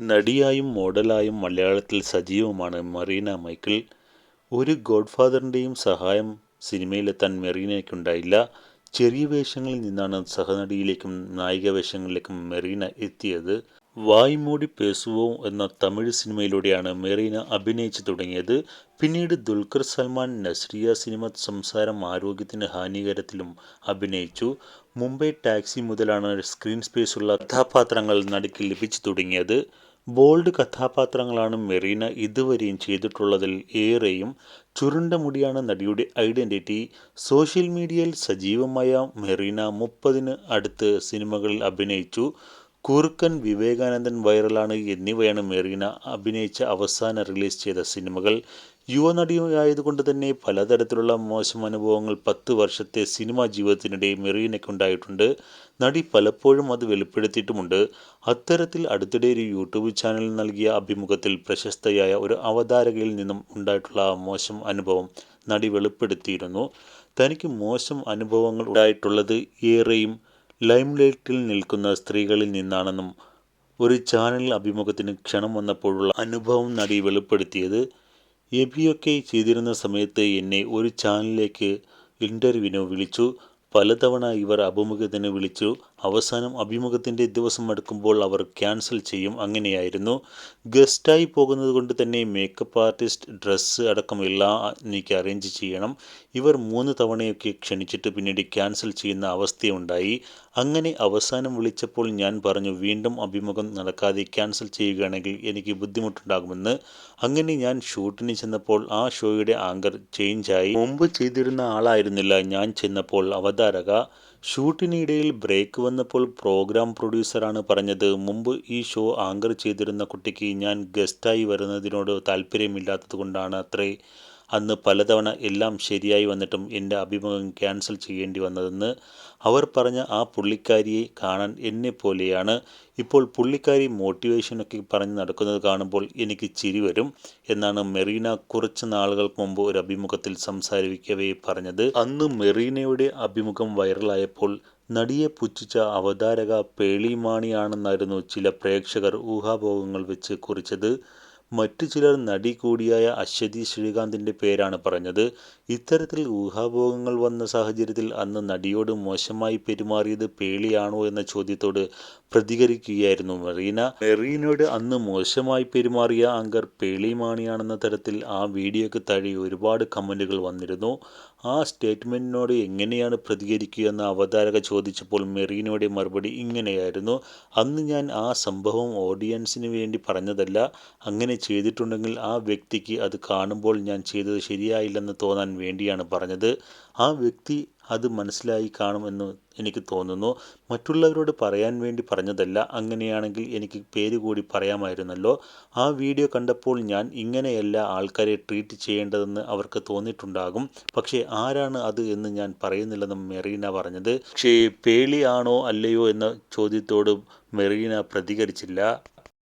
നടിയായും മോഡലായും മലയാളത്തിൽ സജീവമാണ് മറീന മൈക്കിൾ. ഒരു ഗോഡ്ഫാദറിന്റെയും സഹായം സിനിമയിലെത്താൻ മെറീനയ്ക്കുണ്ടായില്ല. ചെറിയ വേഷങ്ങളിൽ നിന്നാണ് സഹനടിയിലേക്കും നായിക വേഷങ്ങളിലേക്കും മെറീന എത്തിയത്. വായ്മൂടി പേസുവോം എന്ന തമിഴ് സിനിമയിലൂടെയാണ് മെറീന അഭിനയിച്ചു തുടങ്ങിയത്. പിന്നീട് ദുൽഖർ സൽമാൻ, നസ്രിയ സിനിമ സംസാരം ആരോഗ്യത്തിന് ഹാനികരത്തിലും അഭിനയിച്ചു. മുംബൈ ടാക്സി മുതലാണ് സ്ക്രീൻ സ്പേസുള്ള കഥാപാത്രങ്ങൾ നടിക്ക് ലഭിച്ചു തുടങ്ങിയത്. ബോൾഡ് കഥാപാത്രങ്ങളാണ് മെറീന ഇതുവരെയും ചെയ്തിട്ടുള്ളതിൽ ഏറെയും. ചുരുണ്ട മുടിയാണ് നടിയുടെ ഐഡന്റിറ്റി. സോഷ്യൽ മീഡിയയിൽ സജീവമായ മെറീന മുപ്പതിന് അടുത്ത് സിനിമകളിൽ അഭിനയിച്ചു. കുറുക്കൻ, വിവേകാനന്ദൻ, വൈറലാണ് എന്നിവയാണ് മെറീന അഭിനയിച്ച അവസാനം റിലീസ് ചെയ്ത സിനിമകൾ. യുവനടിയായതുകൊണ്ട് തന്നെ പലതരത്തിലുള്ള മോശം അനുഭവങ്ങൾ പത്ത് വർഷത്തെ സിനിമാ ജീവിതത്തിനിടെ മെറീനയ്ക്കുണ്ടായിട്ടുണ്ട്. നടി പലപ്പോഴും അത് വെളിപ്പെടുത്തിയിട്ടുമുണ്ട്. അത്തരത്തിൽ അടുത്തിടെ ഒരു യൂട്യൂബ് ചാനൽ നൽകിയ അഭിമുഖത്തിൽ പ്രശസ്തയായ ഒരു അവതാരകയിൽ നിന്നും ഉണ്ടായിട്ടുള്ള മോശം അനുഭവം നടി വെളിപ്പെടുത്തിയിരുന്നു. തനിക്ക് മോശം അനുഭവങ്ങൾ ഉണ്ടായിട്ടുള്ളത് ഏറെയും ലൈംലൈറ്റിൽ നിൽക്കുന്ന സ്ത്രീകളിൽ നിന്നാണെന്നും ഒരു ചാനൽ അഭിമുഖത്തിന് ക്ഷണം വന്നപ്പോഴുള്ള അനുഭവം നടി വെളിപ്പെടുത്തിയത്. എബിയൊക്കെ ചെയ്തിരുന്ന സമയത്ത് എന്നെ ഒരു ചാനലിലേക്ക് ഇന്റർവ്യൂവിന് വിളിച്ചു. പലതവണ ഇവർ അഭിമുഖത്തിന് വിളിച്ചു. അവസാനം അഭിമുഖത്തിന്റെ ദിവസം അടുക്കുമ്പോൾ അവർ ക്യാൻസൽ ചെയ്യും. അങ്ങനെയായിരുന്നു. ഗസ്റ്റായി പോകുന്നത് കൊണ്ട് തന്നെ മേക്കപ്പ് ആർട്ടിസ്റ്റ്, ഡ്രസ്സ് അടക്കം എല്ലാം എനിക്ക് അറേഞ്ച് ചെയ്യണം. ഇവർ മൂന്ന് തവണയൊക്കെ ക്ഷണിച്ചിട്ട് പിന്നീട് ക്യാൻസൽ ചെയ്യുന്ന അവസ്ഥയുണ്ടായി. അങ്ങനെ അവസാനം വിളിച്ചപ്പോൾ ഞാൻ പറഞ്ഞു വീണ്ടും അഭിമുഖം നടക്കാതെ ക്യാൻസൽ ചെയ്യുകയാണെങ്കിൽ എനിക്ക് ബുദ്ധിമുട്ടുണ്ടാകുമെന്ന്. അങ്ങനെ ഞാൻ ഷൂട്ടിന് ചെന്നപ്പോൾ ആ ഷോയുടെ ആങ്കർ ചേഞ്ചായി. മുമ്പ് ചെയ്തിരുന്ന ആളായിരുന്നില്ല ഞാൻ ചെന്നപ്പോൾ അവതാരക. ഷൂട്ടിനിടയിൽ ബ്രേക്ക് വന്നപ്പോൾ പ്രോഗ്രാം പ്രൊഡ്യൂസറാണ് പറഞ്ഞത് മുമ്പ് ഈ ഷോ ആങ്കർ ചെയ്തിരുന്ന കുട്ടിക്ക് ഞാൻ ഗസ്റ്റായി വരുന്നതിനോട് താൽപര്യമില്ലാത്തതുകൊണ്ടാണത്രേ അന്ന് പലതവണ എല്ലാം ശരിയായി വന്നിട്ടും എന്റെ അഭിമുഖം ക്യാൻസൽ ചെയ്യേണ്ടി വന്നതെന്ന്. അവർ പറഞ്ഞ ആ പുള്ളിക്കാരിയെ കാണാൻ എന്നെ പോലെയാണ് ഇപ്പോൾ പുള്ളിക്കാരി മോട്ടിവേഷനൊക്കെ പറഞ്ഞ് നടക്കുന്നത് കാണുമ്പോൾ എനിക്ക് ചിരി വരും എന്നാണ് മെറീന കുറച്ച് നാളുകൾക്ക് മുമ്പ് ഒരു അഭിമുഖത്തിൽ സംസാരിക്കവേ പറഞ്ഞത്. അന്ന് മെറീനയുടെ അഭിമുഖം വൈറലായപ്പോൾ നടിയെ പുച്ഛിച്ച അവതാരക പേളിമാണിയാണെന്നായിരുന്നു ചില പ്രേക്ഷകർ ഊഹാഭോഗങ്ങൾ വെച്ച് കുറിച്ചത്. മറ്റു ചിലർ നടി കൂടിയായ അശ്വതി ശ്രീകാന്തിന്റെ പേരാണ് പറഞ്ഞത്. ഇത്തരത്തിൽ ഊഹാഭോഗങ്ങൾ വന്ന സാഹചര്യത്തിൽ അന്ന് നടിയോട് മോശമായി പെരുമാറിയത് പേളിയാണോ എന്ന ചോദ്യത്തോട് പ്രതികരിക്കുകയായിരുന്നു മെറീന. മെറീനയോട് അന്ന് മോശമായി പെരുമാറിയ ആങ്കർ പേളി മാണിയാണെന്ന തരത്തിൽ ആ വീഡിയോയ്ക്ക് താഴെ ഒരുപാട് കമന്റുകൾ വന്നിരുന്നു. ആ സ്റ്റേറ്റ്മെന്റിനോട് എങ്ങനെയാണ് പ്രതികരിക്കുക എന്ന് അവതാരക ചോദിച്ചപ്പോൾ മെറീനയുടെ മറുപടി ഇങ്ങനെയായിരുന്നു. അന്ന് ഞാൻ ആ സംഭവം ഓഡിയൻസിന് വേണ്ടി പറഞ്ഞതല്ല. അങ്ങനെ ചെയ്തിട്ടുണ്ടെങ്കിൽ ആ വ്യക്തിക്ക് അത് കാണുമ്പോൾ ഞാൻ ചെയ്തത് ശരിയായില്ലെന്ന് തോന്നാൻ വേണ്ടിയാണ് പറഞ്ഞത്. ആ വ്യക്തി അത് മനസ്സിലായി കാണുമെന്ന് എനിക്ക് തോന്നുന്നു. മറ്റുള്ളവരോട് പറയാൻ വേണ്ടി പറഞ്ഞതല്ല. അങ്ങനെയാണെങ്കിൽ എനിക്ക് പേര് കൂടി പറയാമായിരുന്നല്ലോ. ആ വീഡിയോ കണ്ടപ്പോൾ ഞാൻ ഇങ്ങനെയല്ല ആൾക്കാരെ ട്രീറ്റ് ചെയ്യേണ്ടതെന്ന് അവർക്ക് തോന്നിയിട്ടുണ്ടാകും. പക്ഷേ ആരാണ് അത് എന്ന് ഞാൻ പറയുന്നില്ലെന്ന് മെറീന പറഞ്ഞത്. പക്ഷേ പേളിയാണോ അല്ലയോ എന്ന ചോദ്യത്തോട് മെറീന പ്രതികരിച്ചില്ല.